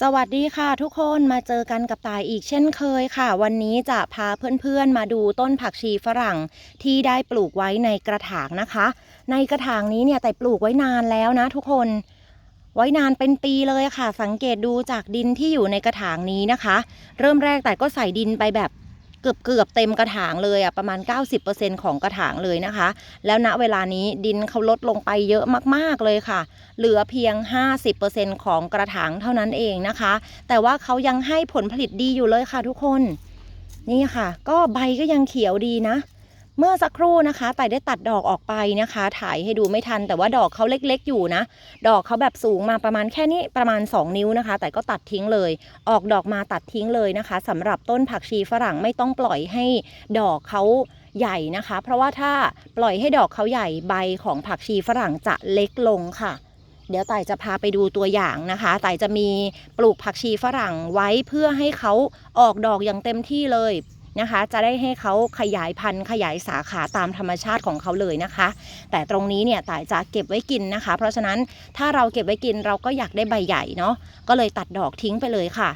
สวัสดีค่ะทุกคนมาเจอกันกับตายอีกเช่นเคยค่ะ วันนี้จะพาเพื่อนๆมาดูต้นผักชีฝรั่งที่ได้ปลูกไว้ในกระถางนะคะ ในกระถางนี้เนี่ยแต่ปลูกไว้นานแล้วนะทุกคน ไว้นานเป็นปีเลยค่ะ สังเกตดูจากดินที่อยู่ในกระถางนี้นะคะ เริ่มแรกแต่ก็ใส่ดินไปแบบ เกือบเกือบเต็มกระถางเลยอะประมาณ 90%ของกระถางเลยนะคะ แล้วณเวลานี้ดินเขาลดลงไปเยอะมากๆเลยค่ะ เหลือเพียง 50%ของกระถางเท่านั้นเองนะคะ แต่ว่าเขายังให้ผลผลิตดีอยู่เลยค่ะทุกคน นี่ค่ะ ก็ใบก็ยังเขียวดีนะ เมื่อสักครู่นะคะแต่ได้ตัดดอกออกไปนะคะ ถ่ายให้ดูไม่ทัน แต่ว่าดอกเขาเล็กๆ อยู่นะ ดอกเขาแบบสูงมาประมาณแค่นี้ประมาณ 2 นิ้วนะคะ แต่ก็ตัดทิ้งเลย ออกดอกมาตัดทิ้งเลยนะคะสำหรับต้นผักชีฝรั่งไม่ต้องปล่อยให้ดอกเขาใหญ่นะคะ เพราะว่าถ้าปล่อยให้ดอกเขาใหญ่ใบของผักชีฝรั่งจะเล็กลงค่ะเดี๋ยวไต่จะพาไปดูตัวอย่างนะคะ ไต่จะมีปลูกผักชีฝรั่งไว้เพื่อให้เขาออกดอกอย่างเต็มที่เลย นะคะ จะได้ให้เขาขยายพันธุ์ขยายสาขาตามธรรมชาติของเขาเลยนะคะ แต่ตรงนี้เนี่ยต่จะเก็บไว้กินนะคะ เพราะฉะนั้นถ้าเราเก็บไว้กินเราก็อยากได้ใบใหญ่เนาะก็เลยตัดดอกทิ้งไปเลยค่ะ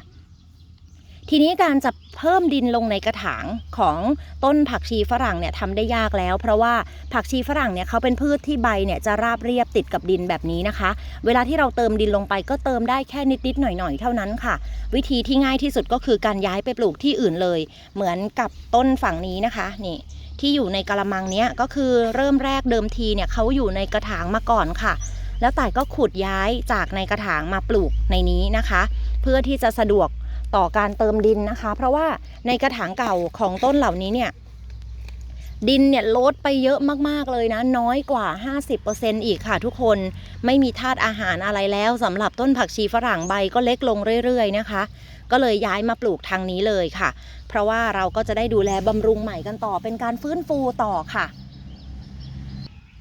ทีนี้การจะเพิ่มดินลงในกระถางของต้นผักชีฝรั่งเนี่ยทำได้ยากแล้ว เพราะว่าผักชีฝรั่งเนี่ยเขาเป็นพืชที่ใบเนี่ยจะราบเรียบติดกับดินแบบนี้นะคะ เวลาที่เราเติมดินลงไปก็เติมได้แค่นิดๆหน่อยๆเท่านั้นค่ะ วิธีที่ง่ายที่สุดก็คือการย้ายไปปลูกที่อื่นเลย เหมือนกับต้นฝั่งนี้นะคะนี่ที่อยู่ในกระมังเนี้ยก็คือเริ่มแรกเดิมทีเนี่ยเขาอยู่ในกระถางมาก่อนค่ะ แล้วต่ก็ขุดย้ายจากในกระถางมาปลูกในนี้นะคะ เพื่อที่จะสะดวก ต่อการเติมดินนะคะ เพราะว่าในกระถางเก่าของต้นเหล่านี้เนี่ยดินเนี่ยลดไปเยอะมากๆเลยนะ น้อยกว่า 50%อีกค่ะทุกคนไม่มีธาตุอาหารอะไรแล้วสำหรับต้นผักชีฝรั่งใบก็เล็กลงเรื่อยๆนะคะ ก็เลยย้ายมาปลูกทางนี้เลยค่ะ เพราะว่าเราก็จะได้ดูแลบำรุงใหม่กันต่อเป็นการฟื้นฟูต่อค่ะ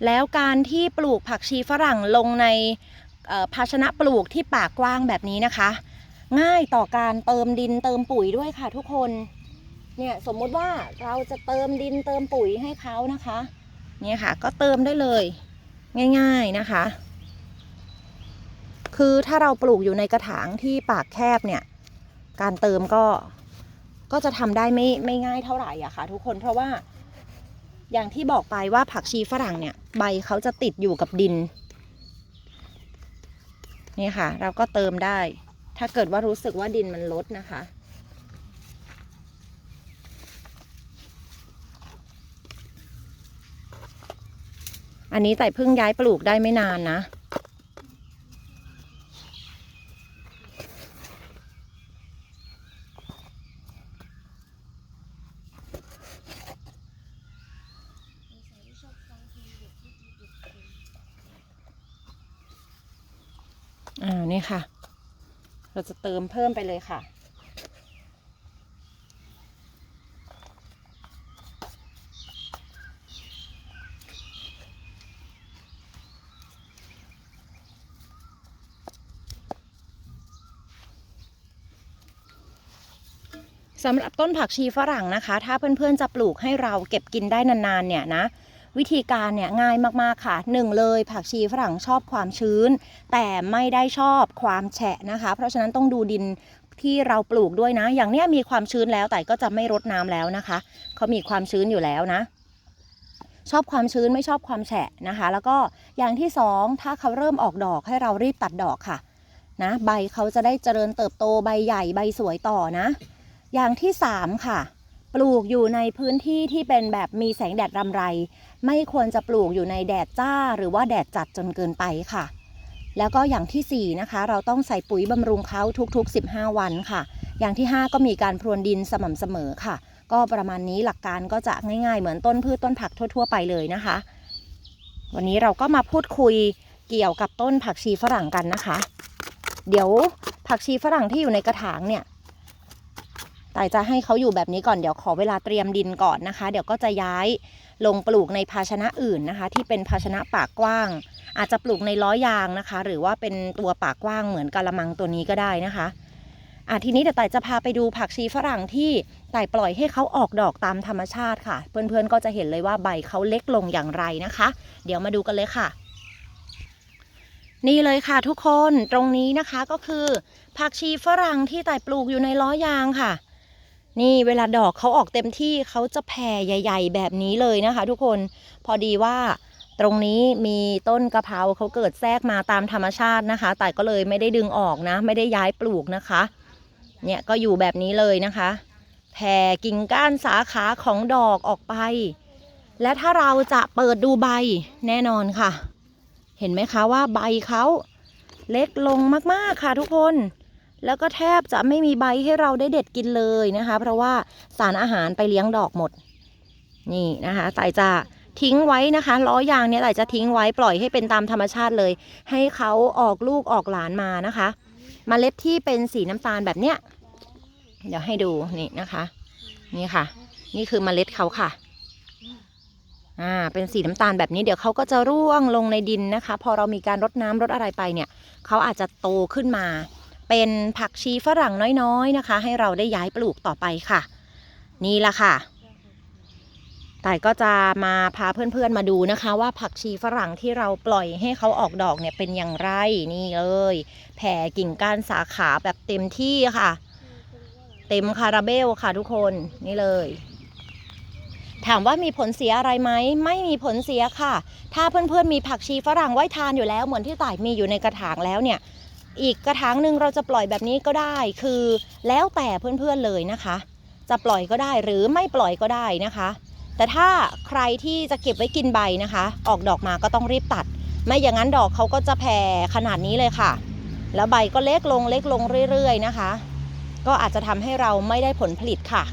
แล้วการที่ปลูกผักชีฝรั่งลงในภาชนะปลูกที่ปากกว้างแบบนี้นะคะ ง่ายต่อการเติมดินเติมปุ๋ยด้วยค่ะทุกคนเนี่ยสมมุติว่าเราจะเติมดินเติมปุ๋ยให้เขานะคะเนี่ยค่ะ ก็เติมได้เลย ง่าย ๆนะคะ คือถ้าเราปลูกอยู่ในกระถางที่ปากแคบเนี่ย การเติมก็ก็จะทำได้ไม่ไม่ง่ายเท่าไหร่อะค่ะ ทุกคนเพราะว่า อย่างที่บอกไปว่าผักชีฝรั่งเนี่ย ใบเขาจะติดอยู่กับดินนี่ค่ะ เราก็เติมได้ ถ้าเกิดว่ารู้สึกว่าดินมันลดนะคะ อันนี้แต่เพิ่งย้ายปลูกได้ไม่นานนะ อ่า นี่ค่ะ เราจะเติมเพิ่มไปเลยค่ะ สำหรับต้นผักชีฝรั่งนะคะ ถ้าเพื่อนๆจะปลูกให้เราเก็บกินได้นานๆเนี่ยนะ วิธีการเนี่ยง่ายมากๆค่ะหนึ่งเลยผักชีฝรั่งชอบความชื้น แต่ไม่ได้ชอบความแฉะนะคะ เพราะฉะนั้นต้องดูดินที่เราปลูกด้วยนะ อย่างเนี้ยมีความชื้นแล้วแต่ก็จะไม่รดน้ำแล้วนะคะเขามีความชื้นอยู่แล้วนะ ชอบความชื้นไม่ชอบความแฉะนะคะ แล้วก็อย่างที่สองถ้าเขาเริ่มออกดอกให้เรารีบตัดดอกค่ะนะใบเขาจะได้เจริญเติบโตใบใหญ่ใบสวยต่อนะ อย่างที่สามค่ะ ปลูกอยู่ในพื้นที่ที่เป็นแบบมีแสงแดดรำไร ไม่ควรจะปลูกอยู่ในแดดจ้า หรือว่าแดดจัดจนเกินไปค่ะ แล้วก็อย่างที่ 4 นะคะ เราต้องใส่ปุ๋ยบำรุงเขาทุกๆ 15 วันค่ะ อย่างที่ 5 ก็มีการพรวนดินสม่ำเสมอค่ะ ก็ประมาณนี้หลักการก็จะง่ายๆ เหมือนต้นพืชต้นผักทั่ว ๆ ไปเลยนะคะ วันนี้เราก็มาพูดคุยเกี่ยวกับต้นผักชีฝรั่งกันนะคะ เดี๋ยวผักชีฝรั่งที่อยู่ในกระถางเนี่ย แต่จะให้เขาอยู่แบบนี้ก่อนเดี๋ยวขอเวลาเตรียมดินก่อนนะคะ เดี๋ยวก็จะย้ายลงปลูกในภาชนะอื่นนะคะ ที่เป็นภาชนะปากกว้าง อาจจะปลูกในล้อยางนะคะ หรือว่าเป็นตัวปากกว้างเหมือนกะละมังตัวนี้ก็ได้นะคะอะทีนี้เดี๋ยวไต่จะพาไปดูผักชีฝรั่งที่ไต่ปล่อยให้เขาออกดอกตามธรรมชาติค่ะ เพื่อนๆก็จะเห็นเลยว่าใบเขาเล็กลงอย่างไรนะคะ เดี๋ยวมาดูกันเลยค่ะ นี่เลยค่ะทุกคนตรงนี้นะคะก็คือ ผักชีฝรั่งที่ต่ปลูกอยู่ในล้อยางค่ะ นี่เวลาดอกเขาออกเต็มที่เขาจะแผ่ใหญ่ ๆ แบบนี้เลยนะคะ ทุกคนพอดีว่าตรงนี้มีต้นกะเพราเขาเกิดแทรกมาตามธรรมชาตินะคะ แต่ก็เลยไม่ได้ดึงออกนะ ไม่ได้ย้ายปลูกนะคะ เนี่ยก็อยู่แบบนี้เลยนะคะ แผ่กิ่งก้านสาขาของดอกออกไป และถ้าเราจะเปิดดูใบแน่นอนค่ะ เห็นไหมคะว่าใบเขาเล็กลงมากๆค่ะทุกคน แล้วก็แทบจะไม่มีใบให้เราได้เด็ดกินเลยนะคะ เพราะว่าสารอาหารไปเลี้ยงดอกหมด นี่นะคะแต่จะทิ้งไว้นะคะล้อยางเนี่ยแต่จะทิ้งไว้ปล่อยให้เป็นตามธรรมชาติเลย ให้เขาออกลูกออกหลานมานะคะมเมล็ดที่เป็นสีน้ำตาลแบบเนี้ยเดี๋ยวให้ดูนี่นะคะ นี่ค่ะ นี่คือเมล็ดเขาค่ะอ่าเป็นสีน้ำตาลแบบนี้เดี๋ยวเขาก็จะร่วงลงในดินนะคะ พอเรามีการรดน้ำรดอะไรไปเนี่ยเขาอาจจะโตขึ้นมา เป็นผักชีฝรั่งน้อยๆนะคะ ให้เราได้ย้ายปลูกต่อไปค่ะ นี่ละค่ะแต่ก็จะมาพาเพื่อนๆมาดูนะคะ ว่าผักชีฝรั่งที่เราปล่อยให้เขาออกดอกเนี่ยเป็นอย่างไรนี่เลยแผ่กิ่งก้านสาขาแบบเต็มที่ค่ะ เต็มคาราเบลค่ะทุกคนนี่เลยถามว่ามีผลเสียอะไรไหมไม่มีผลเสียค่ะ ถ้าเพื่อนๆมีผักชีฝรั่งไว้ทานอยู่แล้วเหมือนที่ต่ายมีอยู่ในกระถางแล้วเนี่ย อีกกระถางหนึ่งเราจะปล่อยแบบนี้ก็ได้ คือแล้วแต่เพื่อนๆเลยนะคะ จะปล่อยก็ได้หรือไม่ปล่อยก็ได้นะคะ แต่ถ้าใครที่จะเก็บไว้กินใบนะคะ ออกดอกมาก็ต้องรีบตัด ไม่อย่างนั้นดอกเขาก็จะแผ่ขนาดนี้เลยค่ะ แล้วใบก็เล็กลงเล็กลงเรื่อยๆนะคะ ก็อาจจะทำให้เราไม่ได้ผลผลิตค่ะ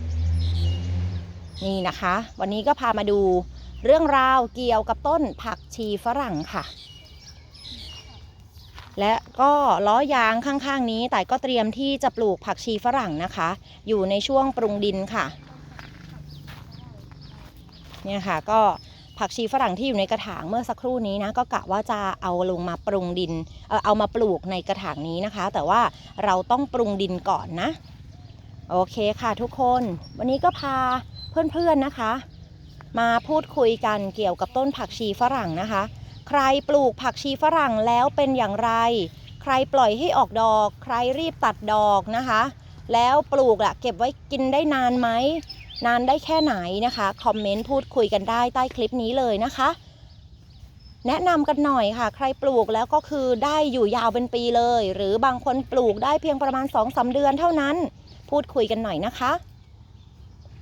นี่นะคะ วันนี้ก็พามาดูเรื่องราวเกี่ยวกับต้นผักชีฝรั่งค่ะ และก็ล้อยางข้างๆนี้แต่ก็เตรียมที่จะปลูกผักชีฝรั่งนะคะ อยู่ในช่วงปรุงดินค่ะ เนี่ยค่ะก็ผักชีฝรั่งที่อยู่ในกระถางเมื่อสักครู่นี้นะก็กะว่าจะเอาลงมาปรุงดินเออเอามาปลูกในกระถางนี้นะคะ แต่ว่าเราต้องปรุงดินก่อนนะ โอเคค่ะทุกคน วันนี้ก็พาเพื่อนๆนะคะ มาพูดคุยกันเกี่ยวกับต้นผักชีฝรั่งนะคะ ใครปลูกผักชีฝรั่งแล้วเป็นอย่างไร ใครปล่อยให้ออกดอก ใครรีบตัดดอกนะคะ แล้วปลูกอะเก็บไว้กินได้นานไหม นานได้แค่ไหนนะคะ คอมเมนต์พูดคุยกันได้ใต้คลิปนี้เลยนะคะ แนะนำกันหน่อยค่ะ ใครปลูกแล้วก็คือได้อยู่ยาวเป็นปีเลย หรือบางคนปลูกได้เพียงประมาณ2อสเดือนเท่านั้น พูดคุยกันหน่อยนะคะ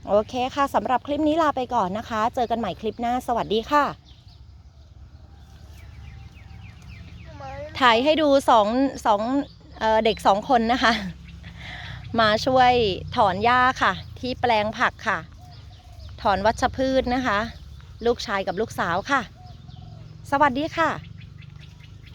โอเคค่ะ สำหรับคลิปนี้ลาไปก่อนนะคะ เจอกันใหม่คลิปหน้า สวัสดีค่ะ ถ่ายให้ดูสองสองเอเด็กสองคนนะคะ มาช่วยถอนหญ้าค่ะ ที่แปลงผักค่ะ ถอนวัชพืชนะคะ ลูกชายกับลูกสาวค่ะ สวัสดีค่ะ